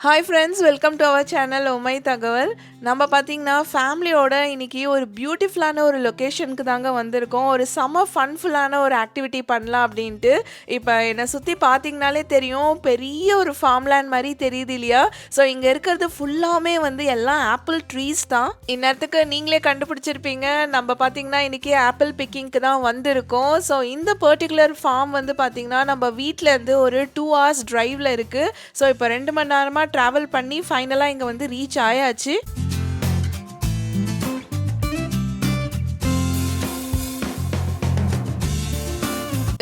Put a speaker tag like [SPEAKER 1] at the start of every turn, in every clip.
[SPEAKER 1] Hi friends welcome to our channel உமை தகவல் நம்ம பார்த்தீங்கன்னா ஃபேமிலியோட இன்னைக்கு ஒரு பியூட்டிஃபுல்லான ஒரு லொக்கேஷனுக்கு தாங்க வந்திருக்கோம். ஒரு செம ஃபன்ஃபுல்லான ஒரு ஆக்டிவிட்டி பண்ணலாம் அப்படின்ட்டு இப்போ என்னை சுற்றி பார்த்தீங்கனாலே தெரியும். பெரிய ஒரு ஃபார்ம்லேண்ட் மாதிரி தெரியுது இல்லையா? ஸோ இங்கே இருக்கிறது ஃபுல்லாமே வந்து எல்லாம் ஆப்பிள் ட்ரீஸ் தான். இந்நேரத்துக்கு நீங்களே கண்டுபிடிச்சிருப்பீங்க. நம்ம பார்த்தீங்கன்னா இன்னைக்கு ஆப்பிள் பிக்கிங்க்கு தான் வந்திருக்கோம். ஸோ இந்த பர்டிகுலர் ஃபார்ம் வந்து பார்த்திங்கன்னா நம்ம வீட்டில் இருந்து ஒரு டூ ஹவர்ஸ் ட்ரைவில் இருக்குது ஸோ இப்போ ரெண்டு மணி நேரமாக ட்ராவல் பண்ணி ஃபைனலாக இங்கே வந்து ரீச் ஆயாச்சு.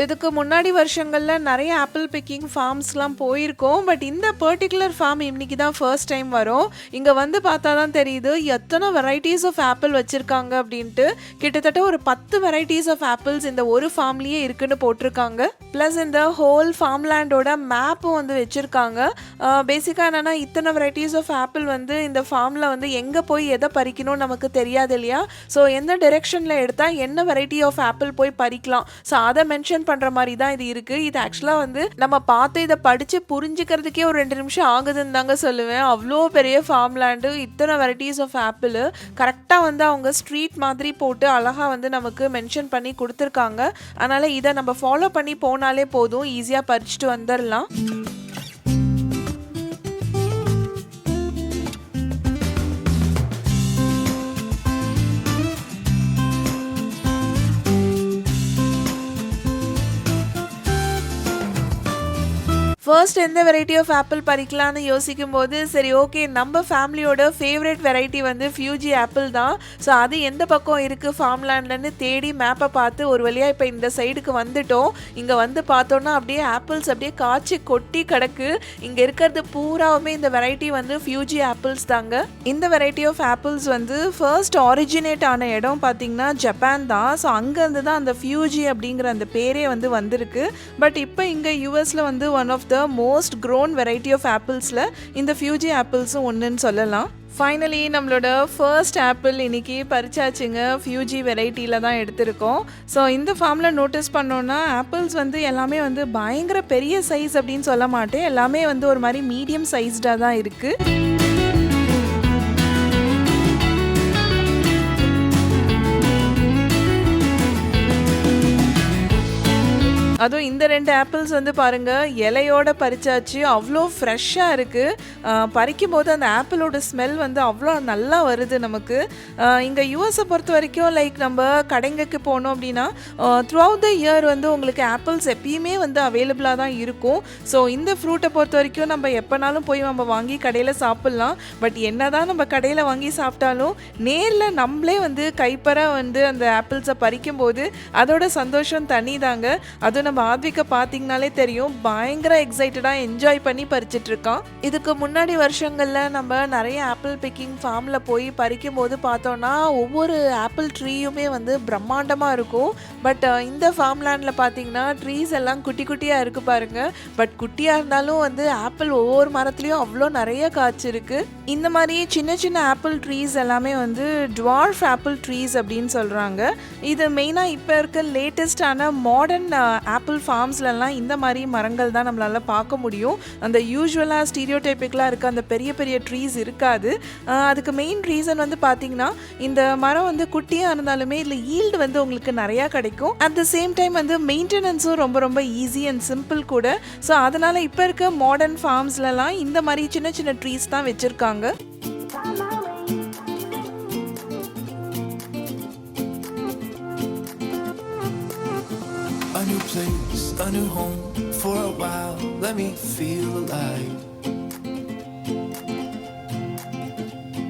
[SPEAKER 1] இதுக்கு முன்னாடி வருஷங்களில் நிறைய ஆப்பிள் பிக்கிங் ஃபார்ம்ஸ்லாம் போயிருக்கோம். பட் இந்த பர்டிகுலர் ஃபார்ம் இன்னைக்கு தான் ஃபர்ஸ்ட் டைம் வரும். இங்கே வந்து பார்த்தா தான் தெரியுது எத்தனை வெரைட்டிஸ் ஆஃப் ஆப்பிள் வச்சுருக்காங்க அப்படின்ட்டு. கிட்டத்தட்ட ஒரு பத்து வெரைட்டிஸ் ஆஃப் ஆப்பிள்ஸ் இந்த ஒரு ஃபார்ம்லேயே இருக்குன்னு போட்டிருக்காங்க. ப்ளஸ் இந்த ஹோல் ஃபார்ம்லேண்டோட மேப்பும் வந்து வச்சுருக்காங்க. பேசிக்காக என்னென்னா இத்தனை வெரைட்டிஸ் ஆஃப் ஆப்பிள் வந்து இந்த ஃபார்மில் வந்து எங்கே போய் எதை பறிக்கணும்னு நமக்கு தெரியாது இல்லையா? ஸோ எந்த டிரெக்ஷனில் எடுத்தால் என்ன வெரைட்டி ஆஃப் ஆப்பிள் போய் பறிக்கலாம்? ஸோ அதை மென்ஷன் பண்ணுற மாதிரி தான் இது இருக்குது இது ஆக்சுவலாக வந்து நம்ம பார்த்து இதை படித்து புரிஞ்சுக்கிறதுக்கே ஒரு ரெண்டு நிமிஷம் ஆகுதுன்னு தாங்க சொல்லுவேன். அவ்வளோ பெரிய ஃபார்ம்லேண்டு இத்தனை வெரைட்டிஸ் ஆஃப் ஆப்பிள் கரெக்டாக வந்து அவங்க ஸ்ட்ரீட் மாதிரி போட்டு அழகாக வந்து நமக்கு மென்ஷன் பண்ணி கொடுத்துருக்காங்க. அதனால் இதை நம்ம ஃபாலோ பண்ணி போனாலே போதும். ஈஸியாக பறிச்சுட்டு வந்துடலாம் ஃபர்ஸ்ட் எந்த வெரைட்டி ஆஃப் ஆப்பிள் பறிக்கலாம்னு யோசிக்கும் போது சரி ஓகே நம்ம ஃபேமிலியோட ஃபேவரட் வெரைட்டி வந்து ஃபியூஜி ஆப்பிள் தான். ஸோ அது எந்த பக்கம் இருக்குது ஃபார்ம்லேண்ட்லன்னு தேடி மேப்பை பார்த்து ஒரு வழியாக இப்போ இந்த சைடுக்கு வந்துட்டோம். இங்கே வந்து பார்த்தோன்னா அப்படியே ஆப்பிள்ஸ் அப்படியே காய்ச்சி கொட்டி கிடக்கு. இங்கே இருக்கிறது பூராவுமே இந்த வெரைட்டி வந்து ஃபியூஜி ஆப்பிள்ஸ் தாங்க. இந்த வெரைட்டி ஆஃப் ஆப்பிள்ஸ் வந்து ஃபர்ஸ்ட் ஆரிஜினேட் ஆன இடம் பார்த்தீங்கன்னா ஜப்பான் தான். ஸோ அங்கேருந்து தான் அந்த ஃபியூஜி அப்படிங்கிற அந்த பேரே வந்து வந்திருக்கு. பட் இப்போ இங்கே யூஎஸில் வந்து one of the most grown variety of ஆப்பிள்ஸில் இந்த ஃபியூஜி ஆப்பிள்ஸும் ஒன்றுன்னு சொல்லலாம். ஃபைனலி நம்மளோட ஃபர்ஸ்ட் ஆப்பிள் இன்னைக்கு பறிச்சாச்சுங்க. ஃபியூஜி வெரைட்டியில் தான் எடுத்திருக்கோம். ஸோ இந்த ஃபார்மில் நோட்டீஸ் பண்ணோன்னா ஆப்பிள்ஸ் வந்து எல்லாமே வந்து பயங்கர பெரிய சைஸ் அப்படின்னு சொல்ல மாட்டேன். எல்லாமே வந்து ஒரு மாதிரி மீடியம் சைஸ்டாக தான் இருக்குது அதுவும் இந்த ரெண்டு ஆப்பிள்ஸ் வந்து பாருங்க இலையோட பறிச்சாச்சு. அவ்வளோ ஃப்ரெஷ்ஷாக இருக்குது பறிக்கும் போது அந்த ஆப்பிளோட ஸ்மெல் வந்து அவ்வளோ நல்லா வருது நமக்கு. இங்கே யூஎஸை பொறுத்த வரைக்கும் லைக் நம்ம கடைங்களுக்கு போனோம் அப்படின்னா த்ரூ அவுட் த இயர் வந்து உங்களுக்கு ஆப்பிள்ஸ் எப்பயுமே வந்து அவைலபிளாக தான் இருக்கும். ஸோ இந்த ஃப்ரூட்டை பொறுத்த வரைக்கும் நம்ம எப்போனாலும் போய் நம்ம வாங்கி கடையில் சாப்பிட்லாம். பட் என்ன தான் நம்ம கடையில் வாங்கி சாப்பிட்டாலும் நேரில் நம்மளே வந்து கைப்பற வந்து அந்த ஆப்பிள்ஸை பறிக்கும்போது அதோட சந்தோஷம் தனி தாங்க அதுவும் நம்ம ஆத்விக்க பார்த்தீங்கனாலே தெரியும் பயங்கர எக்ஸைட்டடாக என்ஜாய் பண்ணி பறிச்சிட்டு இருக்கான். இதுக்கு முன்னாடி வருஷங்களில் நம்ம நிறைய ஆப்பிள் பிக்கிங் ஃபார்மில் போய் பறிக்கும் போது பார்த்தோன்னா ஒவ்வொரு ஆப்பிள் ட்ரீயுமே வந்து பிரம்மாண்டமாக இருக்கும். பட் இந்த ஃபார்ம்லேண்டில் பார்த்தீங்கன்னா ட்ரீஸ் எல்லாம் குட்டி குட்டியாக இருக்கு பாருங்க. பட் குட்டியாக இருந்தாலும் வந்து ஆப்பிள் ஒவ்வொரு மரத்துலேயும் அவ்வளோ நிறைய காய்ச்சிருக்கு இந்த மாதிரி சின்ன சின்ன ஆப்பிள் ட்ரீஸ் எல்லாமே வந்து டுவார்ஃப் ஆப்பிள் ட்ரீஸ் அப்படின்னு சொல்கிறாங்க இது மெயினாக இப்போ இருக்க லேட்டஸ்டான மாடர்ன் ஆப்பிள் ஆப்பிள் ஃபார்ம்ஸ்லலாம் இந்த மாதிரி மரங்கள் தான் நம்மளால் பார்க்க முடியும். அந்த யூஸ்வலாக ஸ்டீரியோ டைப்பிக்கலாக இருக்க அந்த பெரிய பெரிய ட்ரீஸ் இருக்காது. அதுக்கு மெயின் ரீசன் வந்து பார்த்தீங்கன்னா இந்த மரம் வந்து குட்டியாக இருந்தாலுமே இதில் ஈல்டு வந்து உங்களுக்கு நிறையா கிடைக்கும். அட் த சேம் டைம் வந்து மெயின்டெனன்ஸும் ரொம்ப ரொம்ப ஈஸி அண்ட் சிம்பிள் கூட. ஸோ அதனால் இப்போ இருக்க மாடர்ன் ஃபார்ம்ஸ்லலாம் இந்த மாதிரி சின்ன சின்ன ட்ரீஸ் தான் வச்சுருக்காங்க.
[SPEAKER 2] A new home for a while. Let me feel alive.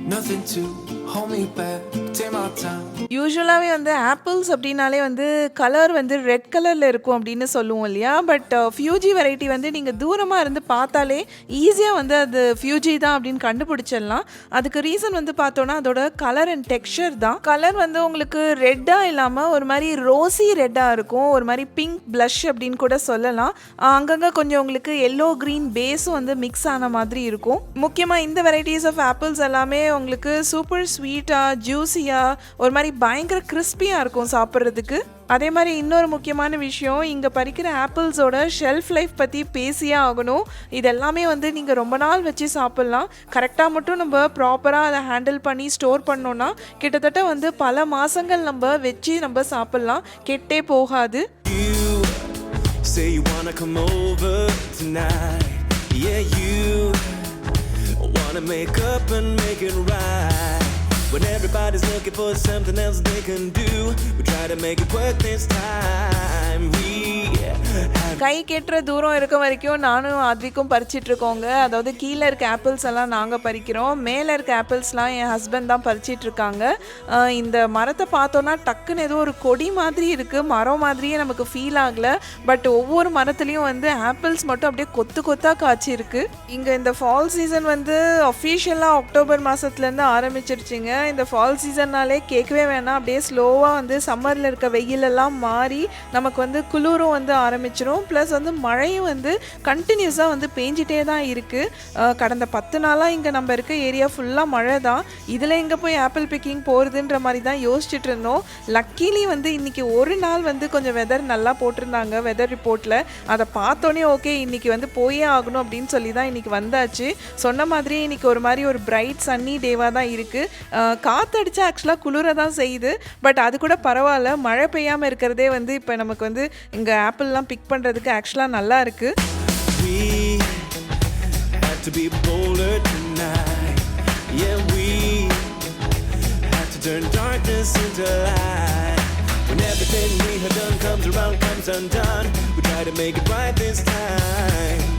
[SPEAKER 2] Nothing to hold me back.
[SPEAKER 1] யூஸ்வலாகவே வந்து ஆப்பிள்ஸ் அப்படின்னாலே வந்து கலர் வந்து ரெட் கலரில் இருக்கும் அப்படின்னு சொல்லுவோம் இல்லையா? பட் ஃபியூஜி வெரைட்டி வந்து நீங்கள் தூரமாக இருந்து பார்த்தாலே ஈஸியாக வந்து அது ஃபியூஜி தான் அப்படின்னு கண்டுபிடிச்சிடலாம். அதுக்கு ரீசன் வந்து பார்த்தோன்னா அதோட கலர் அண்ட் டெக்ஸ்சர் தான். கலர் வந்து உங்களுக்கு ரெட்டாக இல்லாமல் ஒரு மாதிரி ரோசி ரெட்டாக இருக்கும். ஒரு மாதிரி பிங்க் ப்ளஷ் அப்படின்னு கூட சொல்லலாம். அங்கங்கே கொஞ்சம் உங்களுக்கு எல்லோ க்ரீன் பேஸும் வந்து மிக்ஸ் ஆன மாதிரி இருக்கும். முக்கியமாக இந்த வெரைட்டிஸ் ஆஃப் ஆப்பிள்ஸ் எல்லாமே உங்களுக்கு சூப்பர் ஸ்வீட்டாக ஜூஸியாக ஒரு மாதிரி பயங்கர கிறிஸ்பியாக இருக்கும் சாப்பிட்றதுக்கு. அதே மாதிரி இன்னொரு முக்கியமான விஷயம் இங்கே பறிக்கிற ஆப்பிள்ஸோட ஷெல்ஃப் லைஃப் பற்றி பேசியே ஆகணும். இதெல்லாமே வந்து நீங்கள் ரொம்ப நாள் வச்சு சாப்பிட்லாம். கரெக்டாக மட்டும் நம்ம ப்ராப்பராக அதை ஹேண்டில் பண்ணி ஸ்டோர் பண்ணோன்னா கிட்டத்தட்ட வந்து பல மாதங்கள் நம்ம வச்சு நம்ம சாப்பிட்லாம். கெட்டே போகாது.
[SPEAKER 2] Say you wanna come over tonight. Yeah, you wanna make up and make it right. When everybody's looking for something else they can do, we try to make it work this time. We
[SPEAKER 1] கை கெட்டுற தூரம் இருக்க வரைக்கும் நானும் ஆத்விக்கும் பறிச்சிட்டு இருக்கோங்க. அதாவது கீழே இருக்க apples எல்லாம் நாங்கள் பறிக்கிறோம். மேலே இருக்க ஆப்பிள்ஸ்லாம் என் ஹஸ்பண்ட் தான் பறிச்சிட்டு இருக்காங்க. இந்த மரத்தை பார்த்தோன்னா டக்குன்னு ஏதோ ஒரு கொடி மாதிரி இருக்குது மரம் மாதிரியே நமக்கு ஃபீல் ஆகலை. பட் ஒவ்வொரு மரத்துலேயும் வந்து ஆப்பிள்ஸ் மட்டும் அப்படியே கொத்து கொத்தாக காய்ச்சிருக்கு. இங்கே இந்த ஃபால் சீசன் வந்து அஃபீஷியலாக அக்டோபர் மாதத்துலேருந்து ஆரம்பிச்சிருச்சுங்க. இந்த ஃபால் சீசன்னாலே கேட்கவே வேணாம். அப்படியே ஸ்லோவாக வந்து சம்மரில் இருக்க வெயிலெல்லாம் மாறி நமக்கு வந்து குளிரும் வந்து ஆரம்பிச்சிடும் ப்ளஸ் வந்து மழையும் வந்து கண்டினியூஸாக வந்து பேஞ்சிட்டே தான் இருக்குது கடந்த பத்து நாளாக இங்கே நம்ம இருக்க ஏரியா ஃபுல்லாக மழை தான். இதில் எங்கே போய் ஆப்பிள் பிக்கிங் போகிறதுன்ற மாதிரி தான் யோசிச்சுட்டு இருந்தோம். லக்கிலி வந்து இன்றைக்கி ஒரு நாள் வந்து கொஞ்சம் வெதர் நல்லா போட்டிருந்தாங்க வெதர் ரிப்போர்ட்டில் அதை பார்த்தோன்னே ஓகே இன்றைக்கி வந்து போயே ஆகணும் அப்படின்னு சொல்லி தான் இன்றைக்கி வந்தாச்சு. சொன்ன மாதிரி இன்றைக்கி ஒரு மாதிரி ஒரு பிரைட் சன்னி டேவாக தான் இருக்குது காற்றடிச்சா ஆக்சுவலாக குளிர தான் செய்யுது. பட் அது கூட பரவாயில்ல மழை பெய்யாமல் இருக்கிறதே வந்து இப்போ நமக்கு வந்து இங்கே ஆப்பிள்லாம் பிக் பண்ணுறது பண்ணுறதுக்கு ஆக்சுவலாக நல்லா இருக்குது
[SPEAKER 2] we have to be bolder tonight. Yeah, we have to turn darkness into light. When everything we have done comes around, comes undone, we try to make it right this time.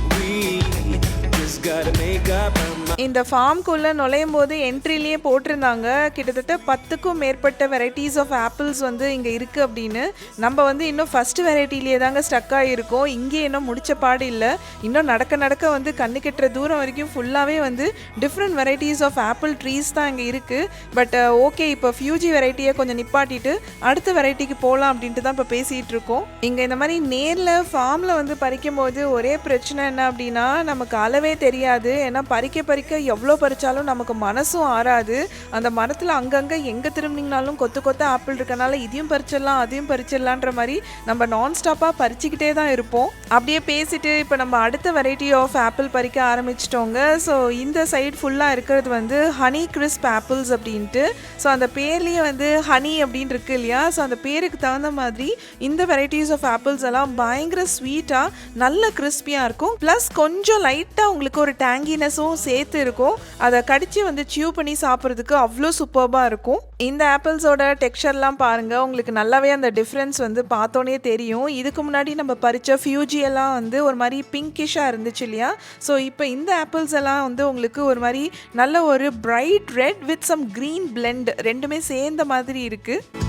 [SPEAKER 1] இந்த ஃபார்ம்குள்ளே நுழையும் போது என்ட்ரிலேயே போட்டிருந்தாங்க. கிட்டத்தட்ட பத்துக்கும் மேற்பட்ட varieties of apples வந்து இங்கே இருக்குது அப்படின்னு. நம்ம வந்து இன்னும் ஃபஸ்ட்டு வெரைட்டிலேயே தாங்க ஸ்டக் ஆகிருக்கோம் இங்கே இன்னும் முடிச்ச பாடு இல்லை. இன்னும் நடக்க நடக்க வந்து கண்ணு கெட்டுற தூரம் வரைக்கும் ஃபுல்லாகவே வந்து different varieties of apple trees தான் இங்கே இருக்குது பட் ஓகே uh, இப்போ ஃபியூஜி வெரைட்டியை கொஞ்சம் நிப்பாட்டிட்டு அடுத்த வெரைட்டிக்கு போகலாம் அப்படின்ட்டு தான் இப்போ பேசிகிட்டு இருக்கோம். இங்கே இந்த மாதிரி நேரில் ஃபார்மில் வந்து பறிக்கும் போது ஒரே பிரச்சனை என்ன அப்படின்னா நமக்கு அளவே தெரியும் தெரியாது. ஏன்னா பறிக்க பறிக்க எவ்வளோ பறித்தாலும் நமக்கு மனசும் ஆறாது. அந்த மரத்தில் அங்கங்கே எங்கே திரும்பினீங்கனாலும் கொத்து கொத்த ஆப்பிள் இருக்கனால இதையும் பறிச்சிடலாம் அதையும் பறிச்சிடலான்ற மாதிரி நம்ம நான் ஸ்டாப்பாக பறிச்சுக்கிட்டே தான் இருப்போம். அப்படியே பேசிட்டு இப்போ நம்ம அடுத்த வெரைட்டி ஆஃப் ஆப்பிள் பறிக்க ஆரம்பிச்சிட்டோங்க. ஸோ இந்த சைடு ஃபுல்லாக இருக்கிறது வந்து ஹனி கிறிஸ்ப் ஆப்பிள்ஸ் அப்படின்ட்டு. ஸோ அந்த பேர்லேயே வந்து ஹனி அப்படின்னு இருக்கு இல்லையா? ஸோ அந்த பேருக்கு தகுந்த மாதிரி இந்த வெரைட்டிஸ் ஆஃப் ஆப்பிள்ஸ் எல்லாம் பயங்கர ஸ்வீட்டாக நல்ல கிறிஸ்பியாக இருக்கும். ப்ளஸ் கொஞ்சம் லைட்டாக உங்களுக்கு ஒரு டேங்கினஸும் சேர்த்து இருக்கும். அதை கடிச்சு வந்து சியூ பண்ணி சாப்பிட்றதுக்கு அவ்வளோ சூப்பர்பாக இருக்கும். இந்த ஆப்பிள்ஸோட டெக்ஸ்சர்லாம் பாருங்கள் உங்களுக்கு நல்லாவே அந்த டிஃப்ரென்ஸ் வந்து பார்த்தோன்னே தெரியும். இதுக்கு முன்னாடி நம்ம பறித்த ஃபியூஜியெல்லாம் வந்து ஒரு மாதிரி பிங்கிஷாக இருந்துச்சு இல்லையா? ஸோ இப்போ இந்த ஆப்பிள்ஸ் எல்லாம் வந்து உங்களுக்கு ஒரு மாதிரி நல்ல ஒரு bright red with some green blend ரெண்டுமே சேர்ந்த மாதிரி இருக்குது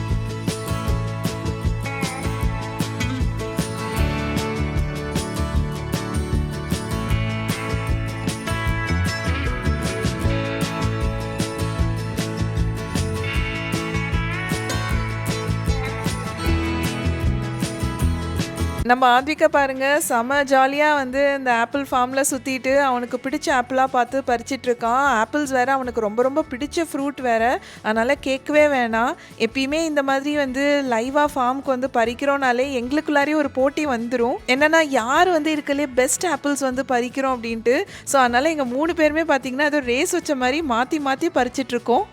[SPEAKER 1] நம்ம ஆத்விகா பாருங்கள் செம ஜாலியாக வந்து இந்த ஆப்பிள் ஃபார்மில் சுற்றிட்டு அவனுக்கு பிடிச்ச ஆப்பிளாக பார்த்து பறிச்சிட்ருக்கான் ஆப்பிள்ஸ் வேறு அவனுக்கு ரொம்ப ரொம்ப பிடிச்ச ஃப்ரூட் வேறு. அதனால் கேட்கவே வேணாம். எப்பயுமே இந்த மாதிரி வந்து லைவாக ஃபார்முக்கு வந்து பறிக்கிறோனாலே எங்களுக்குள்ளாரே ஒரு போட்டி வந்துடும் என்னன்னா யார் வந்து இருக்கலே பெஸ்ட் ஆப்பிள்ஸ் வந்து பறிக்கிறோம் அப்படின்ட்டு. ஸோ அதனால் எங்கள் மூணு பேருமே பார்த்தீங்கன்னா அது ரேஸ் வச்ச மாதிரி மாற்றி மாற்றி பறிச்சிட்ருக்கோம்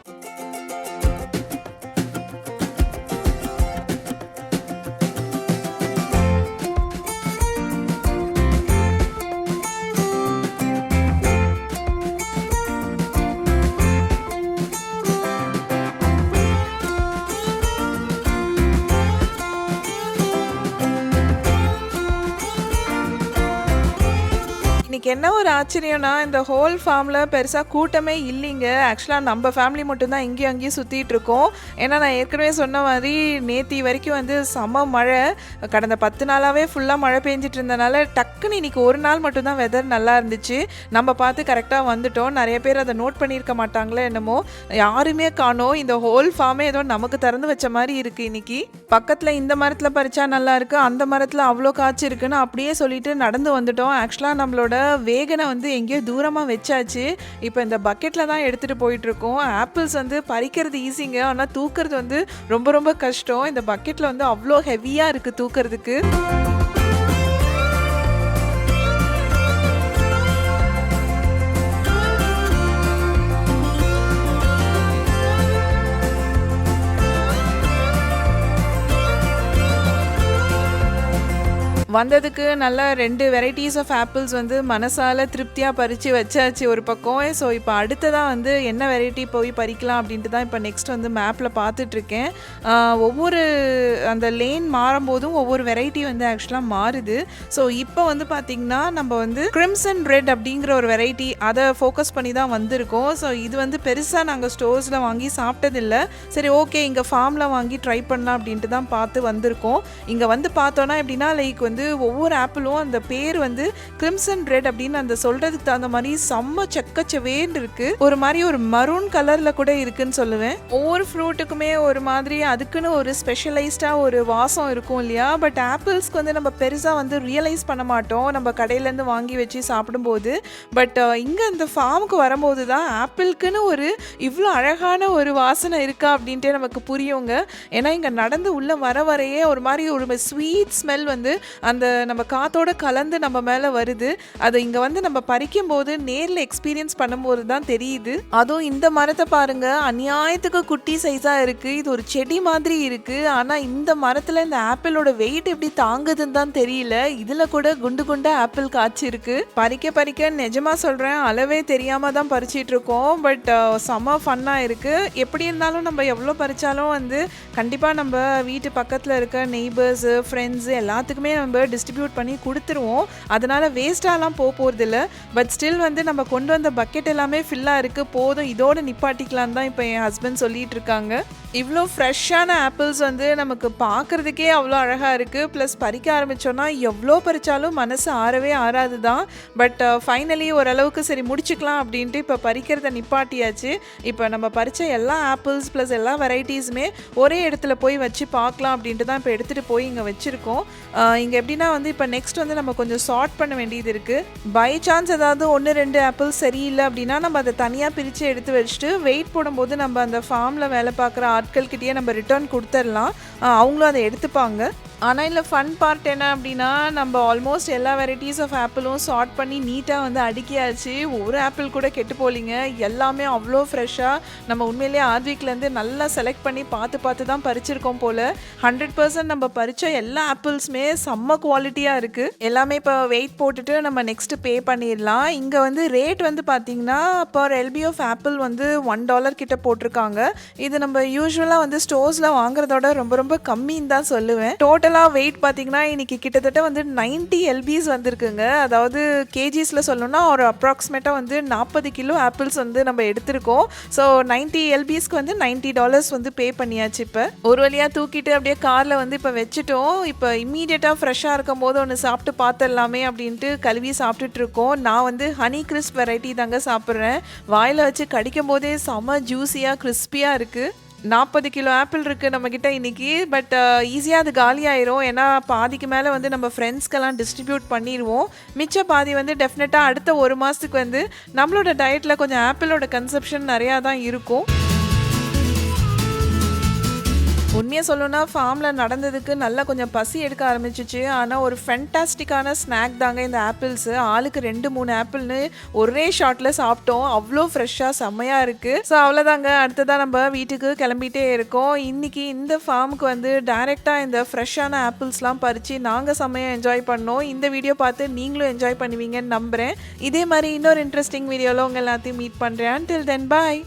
[SPEAKER 1] எனக்கு என்ன ஒரு ஆச்சரியம்னா இந்த ஹோல் ஃபார்மில் பெருசாக கூட்டமே இல்லைங்க. ஆக்சுவலாக நம்ம ஃபேமிலி மட்டும்தான் இங்கேயும் அங்கேயும் சுற்றிட்டு இருக்கோம். ஏன்னா நான் ஏற்கனவே சொன்ன மாதிரி நேத்தி வரைக்கும் வந்து செம மழை. கடந்த பத்து நாளாகவே ஃபுல்லாக மழை பெஞ்சிட்டு இருந்தனால டக்குன்னு இன்றைக்கி ஒரு நாள் மட்டும்தான் வெதர் நல்லா இருந்துச்சு. நம்ம பார்த்து கரெக்டாக வந்துட்டோம். நிறைய பேர் அதை நோட் பண்ணியிருக்க மாட்டாங்களே என்னமோ. யாருமே காணோம். இந்த ஹோல் ஃபார்மே ஏதோ நமக்கு திறந்து வச்ச மாதிரி இருக்குது இன்னைக்கு. பக்கத்தில் இந்த மரத்தில் பறிச்சா நல்லாயிருக்கு அந்த மரத்தில் அவ்வளோ காய்ச்சி இருக்குன்னு அப்படியே சொல்லிட்டு நடந்து வந்துட்டோம். ஆக்சுவலாக நம்மளோட வேகனை வந்து எங்கேயோ தூரமாக வச்சாச்சு. இப்போ இந்த பக்கெட்டில் தான் எடுத்துகிட்டு போயிட்டுருக்கோம். ஆப்பிள்ஸ் வந்து பறிக்கிறது ஈஸிங்க ஆனால் தூக்குறது வந்து ரொம்ப ரொம்ப கஷ்டம். இந்த பக்கெட்டில் வந்து அவ்வளோ ஹெவியாக இருக்குது தூக்குறதுக்கு. வந்ததுக்கு நல்லா ரெண்டு வெரைட்டிஸ் ஆஃப் ஆப்பிள்ஸ் வந்து மனசால திருப்தியாக பறித்து வச்சாச்சு ஒரு பக்கம். ஸோ இப்போ அடுத்ததாக வந்து என்ன வெரைட்டி போய் பறிக்கலாம் அப்படின்ட்டு தான் இப்போ நெக்ஸ்ட் வந்து மேப்பில் பார்த்துட்ருக்கேன். ஒவ்வொரு அந்த லேன் மாறும்போதும் ஒவ்வொரு வெரைட்டி வந்து ஆக்சுவலாக மாறுது. ஸோ இப்போ வந்து பார்த்திங்கன்னா நம்ம வந்து கிரிம்சன் ரெட் அப்படிங்கிற ஒரு வெரைட்டி அதை ஃபோக்கஸ் பண்ணி தான் வந்திருக்கோம். ஸோ இது வந்து பெருசாக நாங்கள் ஸ்டோர்ஸில் வாங்கி சாப்பிட்டதில்ல. சரி ஓகே இங்கே ஃபார்மில் வாங்கி ட்ரை பண்ணலாம் அப்படின்ட்டு தான் பார்த்து வந்திருக்கோம். இங்கே வந்து பார்த்தோன்னா எப்படின்னா லைக் வந்து ஒவ்வொரு ஆப்பிளும் அந்த பேர் வந்து கிரிம்சன் ரெட் அப்படின்னு அந்த சொல்கிறதுக்கு தகுந்த மாதிரி செம்ம செக்கச்சவேன்னு இருக்குது ஒரு மாதிரி ஒரு மரூன் கலரில் கூட இருக்குன்னு சொல்லுவேன். ஒவ்வொரு ஃப்ரூட்டுக்குமே ஒரு மாதிரி அதுக்குன்னு ஒரு ஸ்பெஷலைஸ்டாக ஒரு வாசம் இருக்கும் இல்லையா? பட் ஆப்பிள்ஸ்க்கு வந்து நம்ம பெருசாக வந்து ரியலைஸ் பண்ண மாட்டோம். நம்ம கடையிலேருந்து வாங்கி வச்சு சாப்பிடும்போது. பட் இங்கே இந்த ஃபார்முக்கு வரும்போது தான் ஆப்பிள்க்குன்னு ஒரு இவ்வளோ அழகான ஒரு வாசனை இருக்கா அப்படின்ட்டு நமக்கு புரியுங்க. ஏன்னா இங்கே நடந்து உள்ளே வர வரையே ஒரு மாதிரி ஒரு ஸ்வீட் ஸ்மெல் வந்து அந்த நம்ம காத்தோட கலந்து நம்ம மேலே வருது. அதை இங்கே வந்து நம்ம பறிக்கும் போது நேரில் எக்ஸ்பீரியன்ஸ் பண்ணும்போது தான் தெரியுது. அதுவும் இந்த மரத்தை பாருங்க. அநியாயத்துக்கு குட்டி சைஸாக இருக்குது இது ஒரு செடி மாதிரி இருக்குது ஆனால் இந்த மரத்தில் இந்த ஆப்பிளோட வெயிட் எப்படி தாங்குதுன்னு தான் தெரியல. இதில் கூட குண்டு குண்டா ஆப்பிள் காய்ச்சி இருக்கு. பறிக்க பறிக்க நிஜமாக சொல்கிறேன் அளவே தெரியாமல் தான் பறிச்சிட்டு இருக்கோம். பட் செம்ம ஃபன்னாக இருக்குது எப்படி இருந்தாலும் நம்ம எவ்வளோ பறித்தாலும் வந்து கண்டிப்பாக நம்ம வீட்டு பக்கத்தில் இருக்க நெய்பர்ஸு ஃப்ரெண்ட்ஸு எல்லாத்துக்குமே நம்ம டிஸ்ட்ரிபியூட் பண்ணி கொடுத்துருவோம். அதனால் வேஸ்ட்டாலாம் போக போகிறதில்ல பட் ஸ்டில் வந்து நம்ம கொண்டு வந்த பக்கெட் எல்லாமே ஃபில்லாக இருக்குது போதும். இதோடு நிப்பாட்டிக்கலாம் தான் இப்போ என் ஹஸ்பண்ட் சொல்லிகிட்டு இருக்காங்க. இவ்வளோ ஃப்ரெஷ்ஷான ஆப்பிள்ஸ் வந்து நமக்கு பார்க்குறதுக்கே அவ்வளோ அழகாக இருக்குது ப்ளஸ் பறிக்க ஆரம்பித்தோன்னா எவ்வளோ பறித்தாலும் மனசு ஆறவே ஆறாது தான் பட் ஃபைனலி uh, ஓரளவுக்கு சரி முடிச்சுக்கலாம் அப்படின்ட்டு இப்போ பறிக்கிறத நிப்பாட்டியாச்சு. இப்போ நம்ம பறித்த எல்லா ஆப்பிள்ஸ் ப்ளஸ் எல்லா வெரைட்டிஸுமே ஒரே இடத்துல போய் வச்சு பார்க்கலாம் அப்படின்ட்டு தான் இப்போ எடுத்துகிட்டு போய் இங்கே வச்சுருக்கோம். இங்கே எப்படின்னா வந்து இப்போ நெக்ஸ்ட் வந்து நம்ம கொஞ்சம் சார்ட் பண்ண வேண்டியது இருக்குது பை சான்ஸ் ஏதாவது ஒன்று ரெண்டு ஆப்பிள்ஸ் சரியில்லை அப்படின்னா நம்ம அதை தனியாக பிரித்து எடுத்து வச்சுட்டு வெயிட் போடும்போது நம்ம அந்த ஃபார்மில் வேலை பார்க்குற ஆட்கள்கிட்டயே நம்ம ரிட்டர்ன் கொடுத்துடலாம் அவங்களும் அதை எடுத்துப்பாங்க. ஆனால் இதில் ஃபன் பார்ட் என்ன அப்படின்னா நம்ம ஆல்மோஸ்ட் எல்லா வெரைட்டிஸ் ஆஃப் ஆப்பிளும் சார்ட் பண்ணி நீட்டாக வந்து அடுக்கியாச்சு. ஒரு ஆப்பிள் கூட கெட்டு போலிங்க. எல்லாமே அவ்வளோ ஃப்ரெஷ்ஷாக நம்ம உண்மையிலேயே ஆத்விக்லேருந்து நல்லா செலக்ட் பண்ணி பார்த்து பார்த்து தான் பறிச்சிருக்கோம் போல். ஹண்ட்ரட் பர்சன்ட் நம்ம பறித்த எல்லா ஆப்பிள்ஸுமே செம்ம குவாலிட்டியாக இருக்குது எல்லாமே இப்போ வெயிட் போட்டுட்டு நம்ம நெக்ஸ்ட்டு பே பண்ணிடலாம். இங்கே வந்து ரேட் வந்து பார்த்திங்கன்னா பர் எல்பி ஆஃப் ஆப்பிள் வந்து ஒன் டாலர் கிட்ட போட்டிருக்காங்க. இது நம்ம யூஸ்வலாக வந்து ஸ்டோர்ஸில் வாங்குறதோட ரொம்ப ரொம்ப கம்மின்னு தான் சொல்லுவேன். டோட்டல் டோட்டலாக வெயிட் பார்த்தீங்கன்னா இன்னைக்கு கிட்டத்தட்ட வந்து 90 எல்பிஸ் வந்திருக்குங்க. அதாவது கேஜிஸில் சொல்லணும்னா ஒரு அப்ராக்சிமேட்டாக வந்து நாற்பது கிலோ ஆப்பிள்ஸ் வந்து நம்ம எடுத்திருக்கோம். ஸோ 90 எல்பிஸ்க்கு வந்து 90 டாலர்ஸ் வந்து பே பண்ணியாச்சு இப்போ. ஒரு வழியாக தூக்கிட்டு அப்படியே காரில் வந்து இப்போ வச்சுட்டோம். இப்போ இம்மீடியட்டாக ஃப்ரெஷ்ஷாக இருக்கும் போது ஒன்று சாப்பிட்டு பார்த்துடலாமே அப்படின்ட்டு கழுவி சாப்பிட்டுட்டு இருக்கோம். நான் வந்து ஹனி கிறிஸ்ப் வெரைட்டி தாங்க சாப்பிட்றேன். வாயில் வச்சு கடிக்கும் போதே செம ஜூஸியாக கிறிஸ்பியாக இருக்குது நாற்பது கிலோ ஆப்பிள் இருக்குது நம்மக்கிட்ட இன்னைக்கு பட் ஈஸியாக uh, அது காலி ஆயிரும். ஏன்னா பாதிக்கு மேலே வந்து நம்ம ஃப்ரெண்ட்ஸ்க்கெல்லாம் டிஸ்ட்ரிபியூட் பண்ணிடுவோம் மிச்ச பாதி வந்து டெஃபினட்டாக அடுத்த ஒரு மாதத்துக்கு வந்து நம்மளோட டயட்டில் கொஞ்சம் ஆப்பிளோட கன்சப்ஷன் நிறையா தான் இருக்கும். உண்மையாக சொல்லணும்னா ஃபார்மில் நடந்ததுக்கு நல்லா கொஞ்சம் பசி எடுக்க ஆரம்பிச்சிச்சு. ஆனால் ஒரு ஃபென்டாஸ்டிக்கான ஸ்நாக் தாங்க இந்த ஆப்பிள்ஸு ஆளுக்கு ரெண்டு மூணு ஆப்பிள்னு ஒரே ஷாட்டில் சாப்பிட்டோம். அவ்வளோ ஃப்ரெஷ்ஷாக செம்மையாக இருக்குது ஸோ அவ்வளோதாங்க அடுத்ததாக நம்ம வீட்டுக்கு கிளம்பிட்டே இருக்கோம். இன்றைக்கி இந்த ஃபார்முக்கு வந்து டைரெக்டாக இந்த ஃப்ரெஷ்ஷான ஆப்பிள்ஸ்லாம் பறித்து நாங்கள் செம்மையாக என்ஜாய் பண்ணோம். இந்த வீடியோ பார்த்து நீங்களும் என்ஜாய் பண்ணுவீங்கன்னு நம்புகிறேன் இதே மாதிரி இன்னொரு இன்ட்ரெஸ்டிங் வீடியோவில் உங்கள் எல்லாத்தையும் மீட் பண்ணுறேன் டில் தென் பாய்